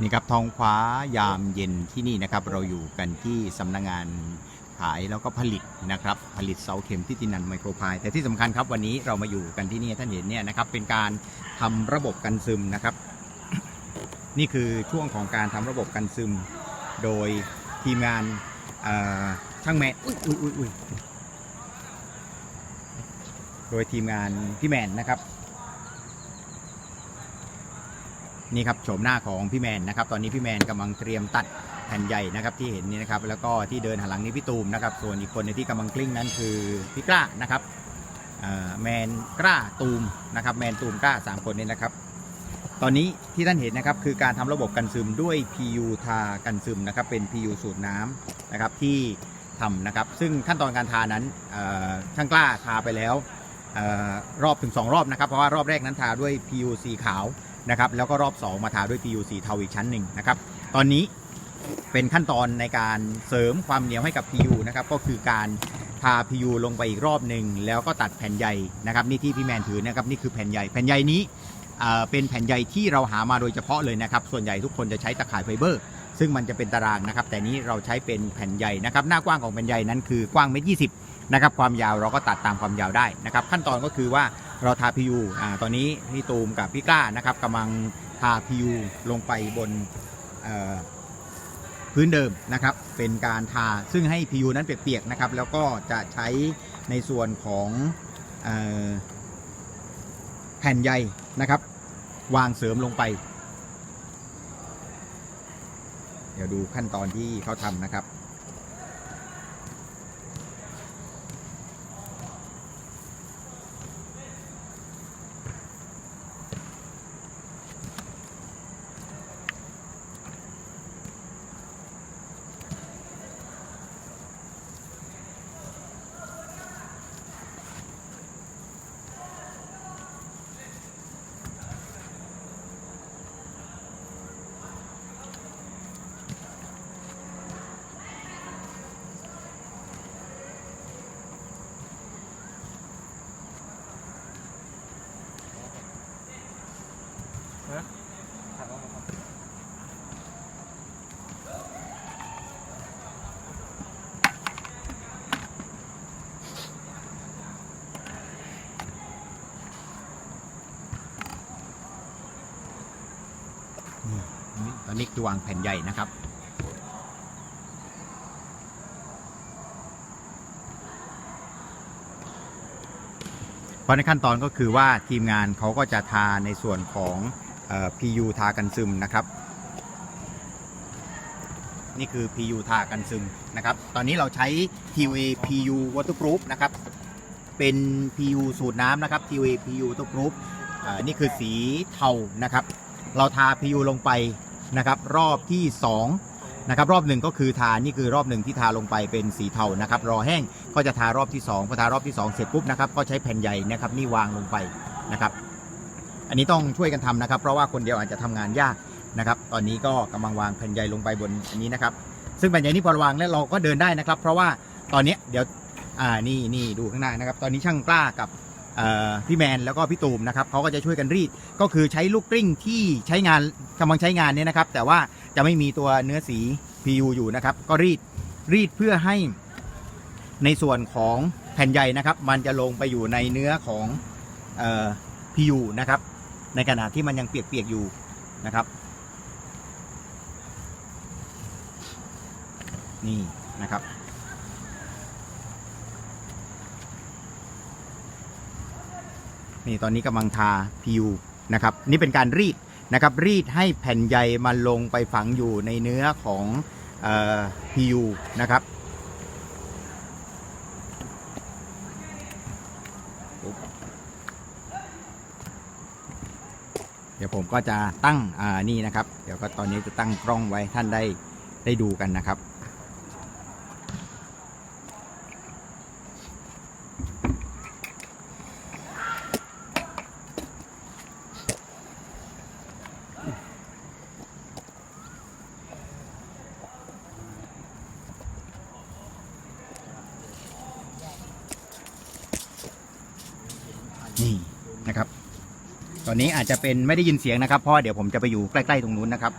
นี่ครับทองฟ้ายามเย็นที่นี่นะครับ เราอยู่กันที่สำนักงานขายแล้วก็ผลิตนะครับ ผลิตเสาเข็มที่ตินันไมโครพายแต่ที่สำคัญครับวันนี้เรามาอยู่กันที่นี่ท่านเห็นเนี่ยนะครับ เป็นการทำระบบกันซึมนะครับ นี่คือช่วงของการทำระบบกันซึม โดยทีมงานช่างแมนอุ้ยอุ้ยอุ้ยโดยทีมงานพี่แมนนะครับ นี่ครับโฉมหน้าของพี่แมนนะครับตอนนี้พี่แมนกำลังเตรียมตัดแผ่นใหญ่นะครับที่เห็นนี่นะครับแล้วก็ที่เดินหันหลังนี้พี่ตูมนะครับส่วนอีกคนในที่กำลังกลิ้งนั้นคือพี่กล้านะครับแมนกล้าตูมนะครับแมนตูมกล้าสามคนนี้นะครับ ตอนนี้ที่ท่านเห็นนะครับคือการทำระบบกันซึมด้วย PU ทากันซึมนะครับเป็น PU สูตรน้ำนะครับที่ทำนะครับซึ่งขั้นตอนการทานั้นช่างกล้าทาไปแล้วออรอบถึง 2 รอบนะครับเพราะว่ารอบแรกนั้นทาด้วย PU สีขาว นะครับแล้วก็รอบ 2 มาทาด้วย PU สีเทาอีกชั้นหนึ่งนะครับตอนนี้เป็นขั้นตอนในการเสริมความเหนียวให้กับ PU นะครับก็คือการทา PU ลงไปอีกรอบหนึ่งแล้วก็ตัดแผ่นใยนะครับนี่ที่พี่แมนถือนะครับนี่คือแผ่นใยแผ่นใยนี้เอ่อเป็นแผ่นใยที่เราหามาโดยเฉพาะเลยนะครับ ส่วนใหญ่ทุกคนจะใช้ตะข่ายไฟเบอร์ ซึ่งมันจะเป็นตารางนะครับ แต่นี้เราใช้เป็นแผ่นใยนะครับ หน้ากว้างของแผ่นใยนั้นคือกว้างเมตรยีนะครับ ความยาวเราก็ตัดตามความยาวได้นะครับ ขั้นตอนก็คือว่า เราทาพิวอ่าตอนนี้พี่ตูมกับพี่กล้านะครับกำลังทาพิวลงไปบนพื้นเดิมนะครับ เป็นการทาซึ่งให้พิวนั้นเปียกๆนะครับ แล้วก็จะใช้ในส่วนของอแผ่นใยนะครับ วางเสริมลงไป เดี๋ยวดูขั้นตอนที่เขาทำนะครับ นนี้คือวางแผ่นใหญ่นะครับเพราะในขั้นตอนก็คือว่าทีมงานเขาก็จะทาในส่วนของออ PU ทากันซึมนะครับ นี่คือ PU ทากันซึมนะครับ ตอนนี้เราใช้ TUA PU Waterproof นะครับ เป็น PU สูตรน้ำนะครับ TUA PU Waterproof อ่านี่คือสีเทานะครับ เราทา PU ลงไป นะครับรอบที่ 2 นะครับ รอบหนึ่งก็คือทานี่คือรอบหนึ่งที่ทาลงไปเป็นสีเทานะครับ รอแห้งก็จะทารอบที่2พอทารอบที่ 2 เสร็จปุ๊บนะครับก็ใช้แผ่นใหญ่นะครับนี่วางลงไปนะครับ อันนี้ต้องช่วยกันทำนะครับ เพราะว่าคนเดียวอาจจะทำงานยากนะครับ ตอนนี้ก็กำลังวางแผ่นใหญ่ลงไปบนอันนี้นะครับ ซึ่งแผ่นใหญ่นี้พอวางแล้วเราก็เดินได้นะครับ เพราะว่าตอนนี้เดี๋ยวอ่านี่นี่ดูข้างหน้านะครับ ตอนนี้ช่างกล้ากับ พี่แมนแล้วก็พี่ตูมนะครับเขาก็จะช่วยกันรีดก็คือใช้ลูกกลิ้งที่ใช้งานกำลังใช้งานเนี่ยนะครับ แต่ว่าจะไม่มีตัวเนื้อสี PU อยู่นะครับ ก็รีดรีดเพื่อให้ในส่วนของแผ่นใยนะครับ มันจะลงไปอยู่ในเนื้อของออ PU นะครับ ในขณะที่มันยังเปียกๆอยู่นะครับ นี่นะครับ นี่ตอนนี้กำลังทาพิวนะครับนี่เป็นการรีดนะครับรีดให้แผ่นใยมันลงไปฝังอยู่ในเนื้อของออพิวนะครับเดี๋ยวผมก็จะตั้งอ่านี่นะครับ เดี๋ยวก็ตอนนี้จะตั้งกล้องไว้ท่านได้ได้ดูกันนะครับ อันนี้อาจจะเป็นไม่ได้ยินเสียงนะครับเพราะเดี๋ยวผมจะไปอยู่ใกล้ๆตรงนู้นนะครับ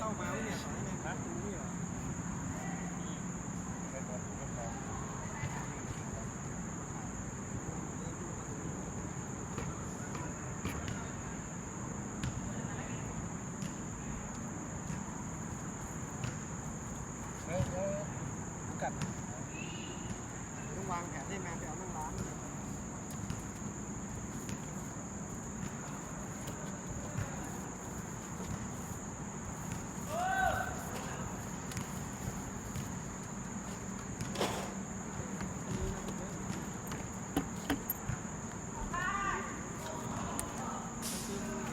ต้องวางแผนให้แมนไปเอานั่งร้านเนี่ย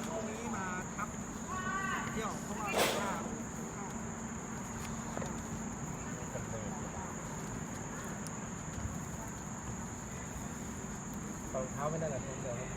พวกนี้มาทับเที่ยวเพราะว่าว่า รองเท้าไม่ได้แต่เดีย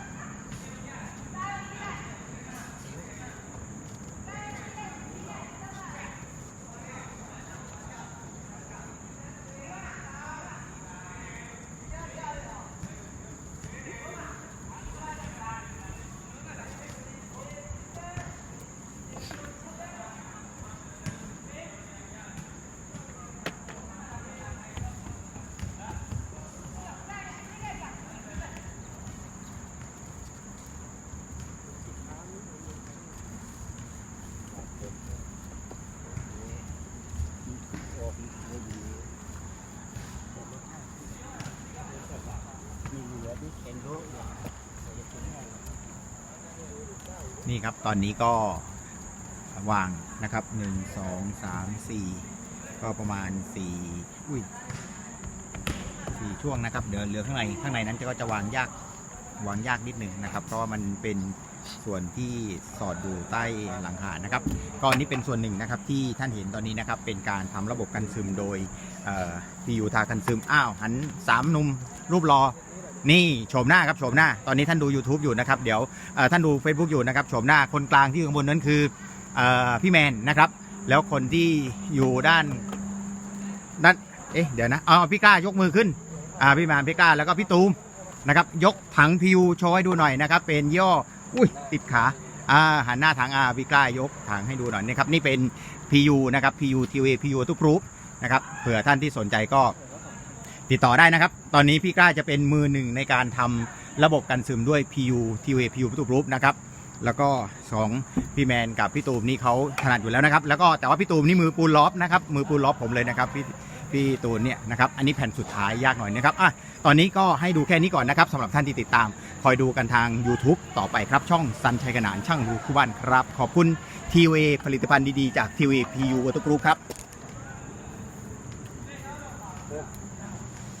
นี่ครับตอนนี้ก็วางนะครับหนึ่งสองสามสี่ก็ประมาณสี่อุ้ยสี่ช่วงนะครับ เดี๋ยวเหลือข้างในข้างในนั้นก็จะวางยากวางยากนิดหนึ่งนะครับ เพราะมันเป็นส่วนที่สอดอยู่ใต้หลังคานะครับก็อันนี้เป็นส่วนหนึ่งนะครับที่ท่านเห็นตอนนี้นะครับ เป็นการทำระบบกันซึมโดยพีอยูทากันซึมอ้าวหันสามนุ่มรูปรอ นี่โฉมหน้าครับโฉมหน้า ตอนนี้ท่านดู YouTube อยู่นะครับ เดี๋ยวท่านดู Facebook อยู่นะครับโฉมหน้าคนกลางที่อยู่ข้างบนนั้นคืออพี่แมนนะครับ แล้วคนที่อยู่ด้านด้านเอ๊ะเดี๋ยวนะอ๋อพี่กล้ายกมือขึ้นอ่าพี่แมนพี่กล้าแล้วก็พี่ตูมนะครับ ยกถังพิวโชว์ให้ดูหน่อยนะครับ เป็นย่ออุ้ยติดขาอ่าหันหน้าถังอ่าพี่กล้ายกถังให้ดูหน่อยนะครับนี่เป็น PU นะครับ PU TV PU ทุกรูปนะครับเผื่อท่านที่สนใจก็ ติดต่อได้นะครับ ตอนนี้พี่กล้าจะเป็นมือหนึ่งในการทำระบบกันซึมด้วย PU TV PU ทุกรูปนะครับ แล้วก็สองพี่แมนกับพี่ตูมนี่เขาถนัดอยู่แล้วนะครับ แล้วก็แต่ว่าพี่ตูมนี่มือปูนล็อบนะครับ มือปูนล็อบผมเลยนะครับพี่พี่ตูนเนี่ยนะครับ อันนี้แผ่นสุดท้ายยากหน่อยนะครับ อะ ตอนนี้ก็ให้ดูแค่นี้ก่อนนะครับสำหรับท่านที่ติดตาม คอยดูกันทาง YouTube ต่อไปครับ ช่องซันชัยขนานช่างรูคู่บ้านครับ ขอบคุณ TV ผลิตภัณฑ์ดีๆ จาก TV PU ทุกรูปครับ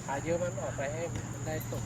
ขา เยอะมันออกไปให้มันได้ตก